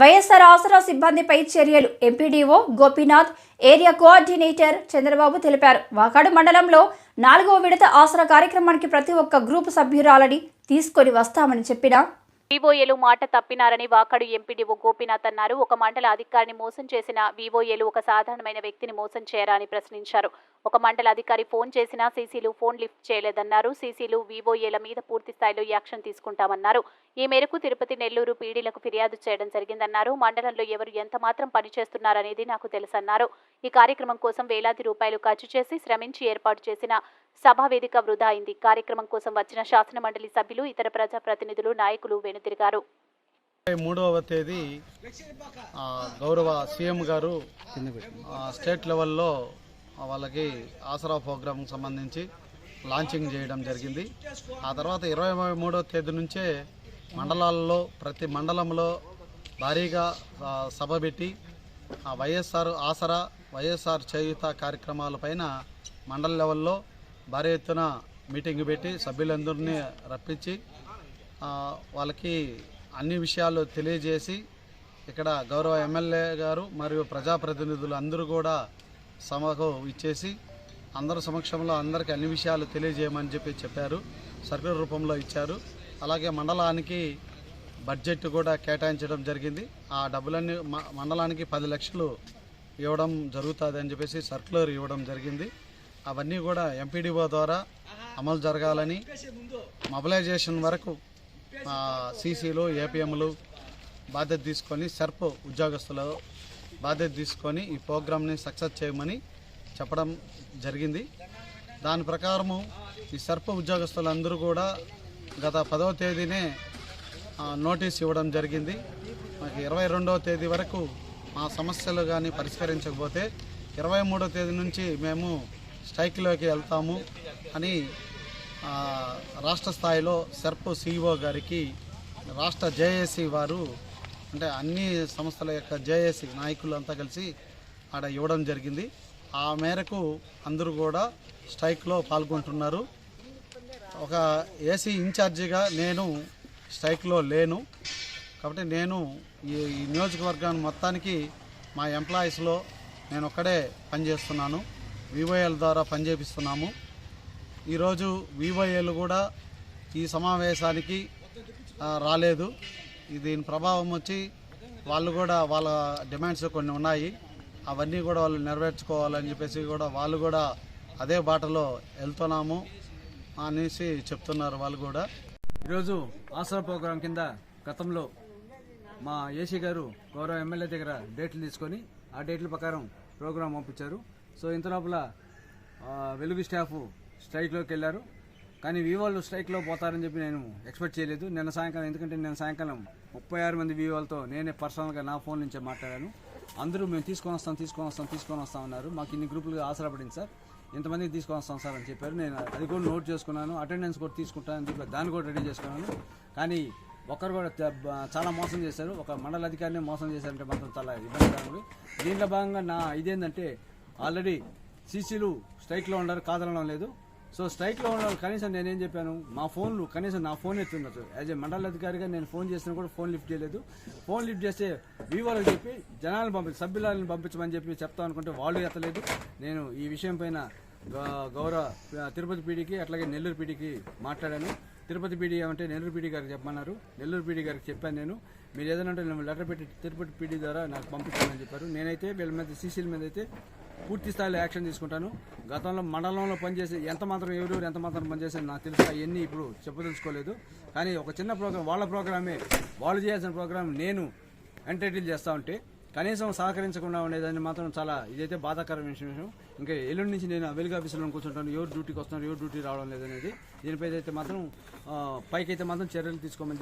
వైఎస్ఆర్ ఆసరా సిబ్బందిపై చర్యలు. MPDO Gopinath area coordinator Chandrababu తెలిపారు. వాకాడు మండలంలో నాలుగో విడత ఆసరా కార్యక్రమానికి ప్రతి ఒక్క గ్రూపు సభ్యురాలని తీసుకొని వస్తామని చెప్పిన వివోఏలు మాట తప్పినారని వాకాడు ఎంపీడీఓ గోపీనాథ్ అన్నారు. ఒక మండల అధికారిని మోసం చేసిన వివోఏలు ఒక సాధారణమైన వ్యక్తిని మోసం చేయరా అని ప్రశ్నించారు. ఒక మండల అధికారి ఫోన్ చేసినా సీసీలు ఫోన్ లిఫ్ట్ చేయలేదన్నారు. సీసీలు వివోఏల మీద పూర్తి స్థాయిలో యాక్షన్ తీసుకుంటామన్నారు. ఈ మేరకు తిరుపతి నెల్లూరు పీడీలకు ఫిర్యాదు చేయడం జరిగిందన్నారు. మండలంలో ఎవరు ఎంత మాత్రం పనిచేస్తున్నారనేది నాకు తెలుసన్నారు. ఈ కార్యక్రమం కోసం వేలాది రూపాయలు ఖర్చు చేసి శ్రమించి ఏర్పాటు చేసిన సభావేదిక వృధా అయింది. కార్యక్రమం కోసం వచ్చిన శాసన మండలి సభ్యులు ఇతర ప్రజాప్రతినిధులు నాయకులు వెనుతిరిగారు మూడవ తేదీ గౌరవ సీఎం గారు స్టేట్ లెవెల్లో వాళ్ళకి ఆసరా ప్రోగ్రాం సంబంధించి లాంచింగ్ చేయడం జరిగింది. ఆ తర్వాత ఇరవై మూడో తేదీ నుంచే మండలాల్లో ప్రతి మండలంలో భారీగా సభ పెట్టి ఆ వైఎస్ఆర్ ఆసరా వైఎస్ఆర్ చేయుత కార్యక్రమాలపైన మండల లెవెల్లో భారీ ఎత్తున మీటింగ్ పెట్టి సభ్యులందరినీ రప్పించి వాళ్ళకి అన్ని విషయాలు తెలియజేసి ఇక్కడ గౌరవ ఎమ్మెల్యే గారు మరియు ప్రజాప్రతినిధులు అందరూ కూడా సభకు ఇచ్చేసి అందరి సమక్షంలో అందరికీ అన్ని విషయాలు తెలియజేయమని చెప్పి చెప్పారు. సర్కులర్ రూపంలో ఇచ్చారు. అలాగే మండలానికి బడ్జెట్ కూడా కేటాయించడం జరిగింది. ఆ డబ్బులన్నీ మ- మండలానికి పది లక్షలు ఇవ్వడం జరుగుతుంది అని చెప్పేసి సర్కులర్ ఇవ్వడం జరిగింది. అవన్నీ కూడా ఎంపీడీఓ ద్వారా అమలు జరగాలని మొబిలైజేషన్ వరకు సీసీలు ఏపీఎంలు బాధ్యత తీసుకొని సెర్ప్ ఉద్యోగస్తులు బాధ్యత తీసుకొని ఈ ప్రోగ్రామ్ని సక్సెస్ చేయమని చెప్పడం జరిగింది. దాని ప్రకారము ఈ సర్ప ఉద్యోగస్తులందరూ కూడా గత పదవ తేదీనే నోటీస్ ఇవ్వడం జరిగింది. మాకు ఇరవై రెండవ తేదీ వరకు మా సమస్యలు కానీ పరిష్కరించకపోతే ఇరవై మూడో తేదీ నుంచి మేము స్ట్రైక్లోకి వెళ్తాము అని రాష్ట్ర స్థాయిలో సర్ప సిఇఓ గారికి రాష్ట్ర జేఏసీ వారు అంటే అన్ని సంస్థల యొక్క జేఏసీ నాయకులు అంతా కలిసి ఆడ ఇవ్వడం జరిగింది. ఆ మేరకు అందరూ కూడా స్ట్రైక్లో పాల్గొంటున్నారు. ఒక ఏసీ ఇన్ఛార్జిగా నేను స్ట్రైక్లో లేను. కాబట్టి నేను ఈ నియోజకవర్గాన్ని మొత్తానికి మా ఎంప్లాయీస్లో నేను ఒక్కడే పనిచేస్తున్నాను. వివోఎల్ ద్వారా పనిచేపిస్తున్నాము. ఈరోజు వివోఏలు కూడా ఈ సమావేశానికి రాలేదు. దీని ప్రభావం వచ్చి వాళ్ళు కూడా వాళ్ళ డిమాండ్స్ కొన్ని ఉన్నాయి. అవన్నీ కూడా వాళ్ళు నెరవేర్చుకోవాలని చెప్పేసి కూడా వాళ్ళు కూడా అదే బాటలో వెళ్తున్నాము అనేసి చెప్తున్నారు వాళ్ళు కూడా. ఈరోజు ఆసరా ప్రోగ్రాం కింద గతంలో మా ఏసీ గారు గౌరవ ఎమ్మెల్యే దగ్గర డేట్లు తీసుకొని ఆ డేట్ల ప్రకారం ప్రోగ్రాం పంపించారు. సో ఇంత లోపల వెలుగు స్టాఫ్ స్ట్రైక్లోకి వెళ్ళారు. కానీ వివోలు స్ట్రైక్లో పోతారని చెప్పి నేను ఎక్స్పెక్ట్ చేయలేదు. నిన్న సాయంకాలం ఎందుకంటే నిన్న సాయంకాలం ముప్పై ఆరు మంది వివోలతో నేనే పర్సనల్గా నా ఫోన్ నుంచే మాట్లాడాను. అందరూ మేము తీసుకొని వస్తాం తీసుకొని వస్తాం తీసుకొని వస్తాం అన్నారు. మాకు ఇన్ని గ్రూపులుగా ఆసరపడింది సార్. ఇంతమందికి తీసుకొని వస్తాం సార్ అని చెప్పారు. నేను అది కూడా నోట్ చేసుకున్నాను. అటెండెన్స్ కూడా తీసుకుంటానని చెప్పి దాన్ని కూడా రెడీ చేసుకున్నాను. కానీ ఒక్కరు కూడా చాలా మోసం చేశారు. ఒక మండల అధికారిని మోసం చేశారంటే మాత్రం చాలా ఇబ్బందికరంగా దీంట్లో భాగంగా నా ఇదేంటంటే ఆల్రెడీ సీసీలు స్ట్రైక్లో ఉండరు కాదనడం లేదు. సో స్ట్రైక్లో ఉన్న కనీసం నేనేం చెప్పాను? మా ఫోన్లు కనీసం నా ఫోన్ ఎత్తున్నారు యాజ్ ఏ మండల అధికారిగా నేను ఫోన్ చేసినా కూడా ఫోన్ లిఫ్ట్ చేయలేదు. ఫోన్ లిఫ్ట్ చేస్తే వీవోలకు చెప్పి జనాలను పంపి సభ్యులను పంపించమని చెప్పి చెప్తాం అనుకుంటే వాళ్ళు ఎత్తలేదు. నేను ఈ విషయం పైన గౌరవ తిరుపతి పీడికి అట్లాగే నెల్లూరు పీడికి మాట్లాడాను. తిరుపతి పీడి ఏమంటే నెల్లూరు పీడి గారికి చెప్పమన్నారు. నెల్లూరు పీడి గారికి చెప్పాను నేను. మీరు ఏదైనా అంటే లెటర్ పెట్టి తిరుపతి పీడి ద్వారా నాకు పంపించాలని చెప్పారు. నేనైతే వీళ్ళ మీద సీసీల మీద అయితే పూర్తి స్థాయిలో యాక్షన్ తీసుకుంటాను. గతంలో మండలంలో పనిచేసి ఎంత మాత్రం ఎవరెవరు ఎంత మాత్రం పనిచేసారు నాకు తెలుసు అవన్నీ ఇప్పుడు చెప్పదలుచుకోలేదు. కానీ ఒక చిన్న ప్రోగ్రామ్ వాళ్ళ ప్రోగ్రామే. వాళ్ళు చేయాల్సిన ప్రోగ్రామ్ నేను ఎంటర్టైన్ చేస్తూ ఉంటే కనీసం సహకరించకుండా ఉండేదాన్ని మాత్రం చాలా ఇదైతే బాధాకరమైన విషయం. ఇంకా ఎల్లుండి నుంచి నేను వెలుగు ఆఫీసులో కూర్చుంటాను. ఎవరు డ్యూటీకి వస్తున్నారు ఎవరు డ్యూటీ రావడం లేదనేది. దీనిపై అయితే మాత్రం పైకైతే పైకి అయితే మాత్రం చర్యలు తీసుకోమని